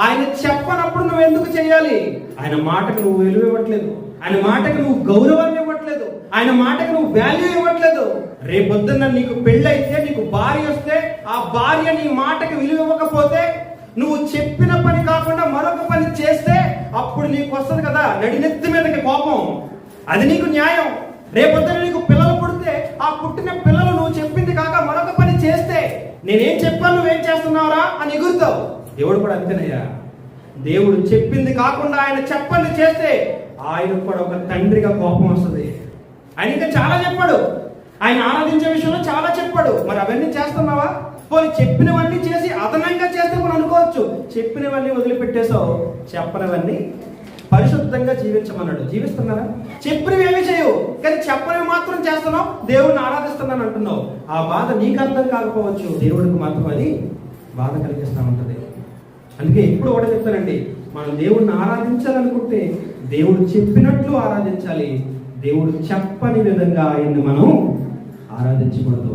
ఆయన చెప్పనప్పుడు నువ్వు ఎందుకు చేయాలి? ఆయన మాటకు నువ్వు విలువ ఇవ్వట్లేదు. ఆయన మాటకు నువ్వు గౌరవాన్ని ఇవ్వట్లేదు. ఆయన మాటకు నువ్వు వాల్యూ ఇవ్వట్లేదు. రేపొద్దున నీకు పెళ్ళైతే నీకు భార్య వస్తే ఆ భార్య నీ మాటకు విలువ ఇవ్వకపోతే నువ్వు చెప్పిన పని కాకుండా మరొక పని చేస్తే అప్పుడు నీకు వస్తుంది కదా నడినెత్తి మీదకి కోపం. అది నీకు న్యాయం. రేపొద్దున నీకు పిల్లలు పుడితే ఆ పుట్టిన పిల్లలు నువ్వు చెప్పింది కాక మరొక పని చేస్తే నేనేం చెప్పాను నువ్వేం చేస్తున్నావురా అని ఎగురుతావు. దేవుడు కూడా అంతేనయ్యా. దేవుడు చెప్పింది కాకుండా ఆయన చెప్పండి చేస్తే ఆయనకు కూడా ఒక తండ్రిగా కోపం వస్తుంది. ఆయన ఇంకా చాలా చెప్పాడు. ఆయన ఆరాధించే విషయంలో చాలా చెప్పాడు. మరి అవన్నీ చేస్తున్నావా? పోనీ చెప్పినవన్నీ చేసి అదనంగా చేస్తే మనం అనుకోవచ్చు. చెప్పినవన్నీ వదిలిపెట్టేసావు చెప్పనివన్నీ పరిశుద్ధంగా జీవించమన్నాడు. జీవిస్తున్నారా? చెప్పినవి ఏమి చేయవు. కానీ చెప్పనివి మాత్రం చేస్తున్నావు. దేవుడిని ఆరాధిస్తున్నాను అంటున్నావు. ఆ బాధ నీకు అర్థం కాకపోవచ్చు. దేవుడికి మాత్రం అది బాధ కలిగిస్తా ఉంటుంది. అందుకే ఎప్పుడు ఒకటి చెప్తానండి మనం దేవుడిని ఆరాధించాలనుకుంటే దేవుడు చెప్పినట్లు ఆరాధించాలి. దేవుడు చెప్పని విధంగా ఆయన్ని మనం ఆరాధించకూడదు.